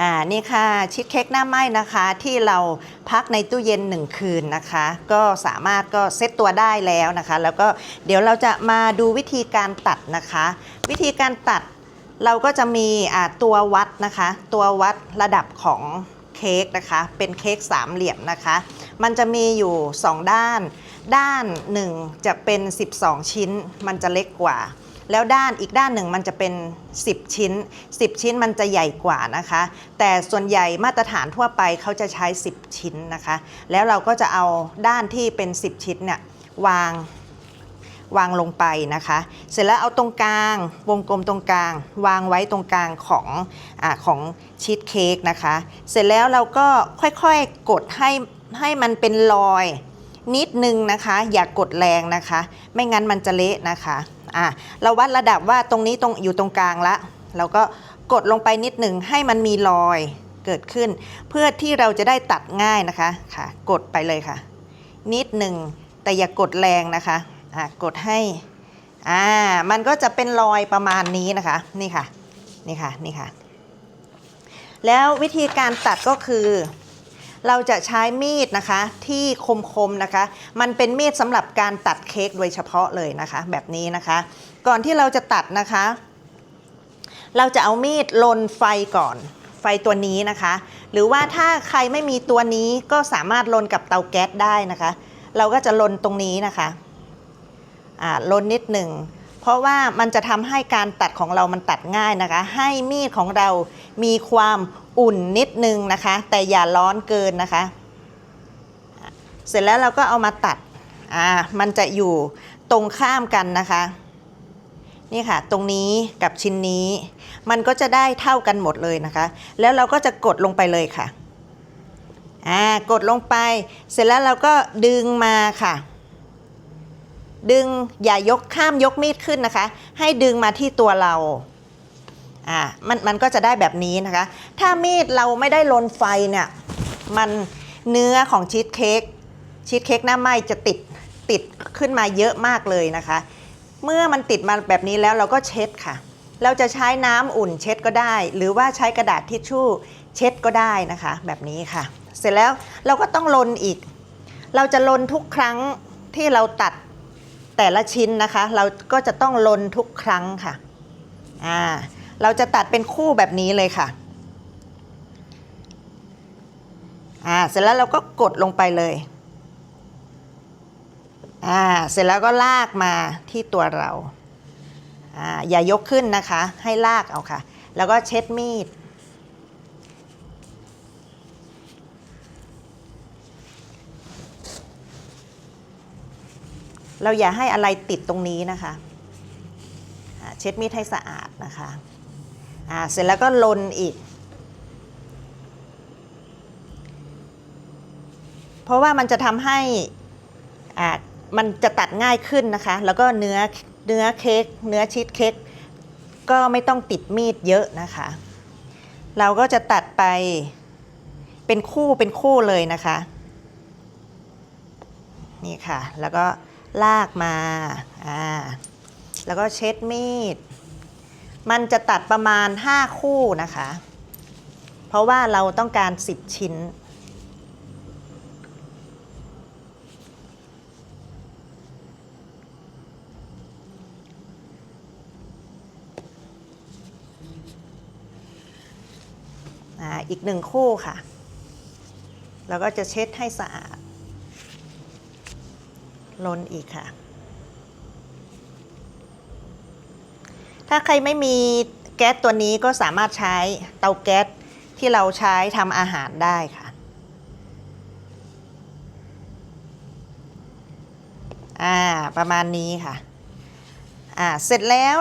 อ่านี่ค่ะชีสเค้กหน้าไหม้นะคะ ที่เราพักในตู้เย็น 1 คืนนะคะ ก็สามารถก็เซตตัวได้แล้วนะคะ แล้วก็เดี๋ยวเราจะมาดูวิธีการตัดนะคะ วิธีการตัดเราก็จะมีอ่าตัววัดนะคะ ตัววัดระดับของเค้กนะคะ เป็นเค้กสามเหลี่ยมนะคะ มันจะมีอยู่ 2 ด้าน ด้านหนึ่งจะเป็น 12 ชิ้น มันจะเล็กกว่า แล้วด้านอีกด้านหนึ่งมันจะเป็น 10 ชิ้น 10 ชิ้นมันจะใหญ่กว่านะคะ แต่ส่วนใหญ่มาตรฐานทั่วไปเขาจะใช้ 10 ชิ้นนะคะ แล้วเราก็จะเอาด้านที่เป็น 10 ชิ้นเนี่ยวางวางลงไปนะคะ เสร็จแล้วเอาตรงกลาง วงกลมตรงกลาง วางไว้ตรงกลางของอของชีสเค้กนะคะ เสร็จแล้วเราก็ค่อยๆกดให้ให้มันเป็นรอย นิดนึงนะคะ อย่ากกดแรงนะคะ ไม่งั้นมันจะเละนะคะอะเราวัดระดับว่าตรงนี้ตรงอยู่ตรงกลางละเราก็กดลงไปนิดหนึ่งให้มันมีรอยเกิดขึ้น เพื่อที่เราจะได้ตัดง่ายนะคะค่ะ กดไปเลยค่ะ นิดหนึ่งแต่อย่ากดแรงนะคะอะกดให้อ่ามันก็จะเป็นรอยประมาณนี้นะคะนี่ค่ะนี่ค่ะนี่ค่ะ แล้ววิธีการตัดก็คือ เราจะใช้มีดนะคะที่คมๆนะคะ มันเป็นมีดสำหรับการตัดเค้กโดยเฉพาะเลยนะคะ แบบนี้นะคะ ก่อนที่เราจะตัดนะคะ เราจะเอามีดลนไฟก่อนไฟตัวนี้นะคะ หรือว่าถ้าใครไม่มีตัวนี้ก็สามารถลนกับเตาแก๊สได้นะคะ เราก็จะลนตรงนี้นะคะอ่าลนนิดหนึ่งเพราะว่ามันจะทำให้การตัดของเรามันตัดง่ายนะคะ ให้มีดของเรามีความ อุ่นนิดนึงนะคะ แต่อย่าร้อนเกินนะคะ เสร็จแล้วเราก็เอามาตัดอ่ามันจะอยู่ตรงข้ามกันนะคะ นี่ค่ะ ตรงนี้กับชิ้นนี้ มันก็จะได้เท่ากันหมดเลยนะคะ แล้วเราก็จะกดลงไปเลยค่ะอ่ากดลงไป เสร็จแล้วเราก็ดึงมาค่ะ ดึงอย่ายกข้ามยกมีดขึ้นนะคะ ให้ดึงมาที่ตัวเรา อ่ามันมันก็จะได้แบบนี้นะคะ ถ้ามีดเราไม่ได้ลนไฟเนี่ยมันเนื้อของชีสเค้กชีสเค้กหน้าไหมจะติดติดขึ้นมาเยอะมากเลยนะคะ เมื่อมันติดมาแบบนี้แล้วเราก็เช็ดค่ะ เราจะใช้น้ำอุ่นเช็ดก็ได้ หรือว่าใช้กระดาษทิชชู่เช็ดก็ได้นะคะ แบบนี้ค่ะ เสร็จแล้วเราก็ต้องลนอีก เราจะลนทุกครั้งที่เราตัดแต่ละชิ้นนะคะ เราก็จะต้องลนทุกครั้งค่ะอ่า เราจะตัดเป็นคู่แบบนี้เลยค่ะ อ่า เสร็จแล้วเราก็กดลงไปเลย อ่า เสร็จแล้วก็ลากมาที่ตัวเรา อ่า อย่ายกขึ้นนะคะ ให้ลากเอาค่ะ แล้วก็เช็ดมีด เราอย่าให้อะไรติดตรงนี้นะคะ เช็ดมีดให้สะอาดนะคะ อ่าเสร็จแล้วก็ลนอีก เพราะว่ามันจะทำให้อ่ามันจะตัดง่ายขึ้นนะคะ แล้วก็เนื้อเนื้อเค้กเนื้อชีสเค้กก็ไม่ต้องติดมีดเยอะนะคะ เราก็จะตัดไปเป็นคู่เป็นคู่เลยนะคะ นี่ค่ะ แล้วก็ลากมาอ่าแล้วก็เช็ดมีด มันจะตัดประมาณ 5 คู่นะคะ เพราะว่าเราต้องการ 10 ชิ้น อีกหนึ่งคู่ค่ะ แล้วก็จะเช็ดให้สะอาดลนอีกค่ะ ถ้าใครไม่มีแก๊สตัวนี้ก็สามารถใช้เตาแก๊สที่เราใช้ทำอาหารได้ค่ะอ่าประมาณนี้ค่ะอ่าเสร็จแล้ว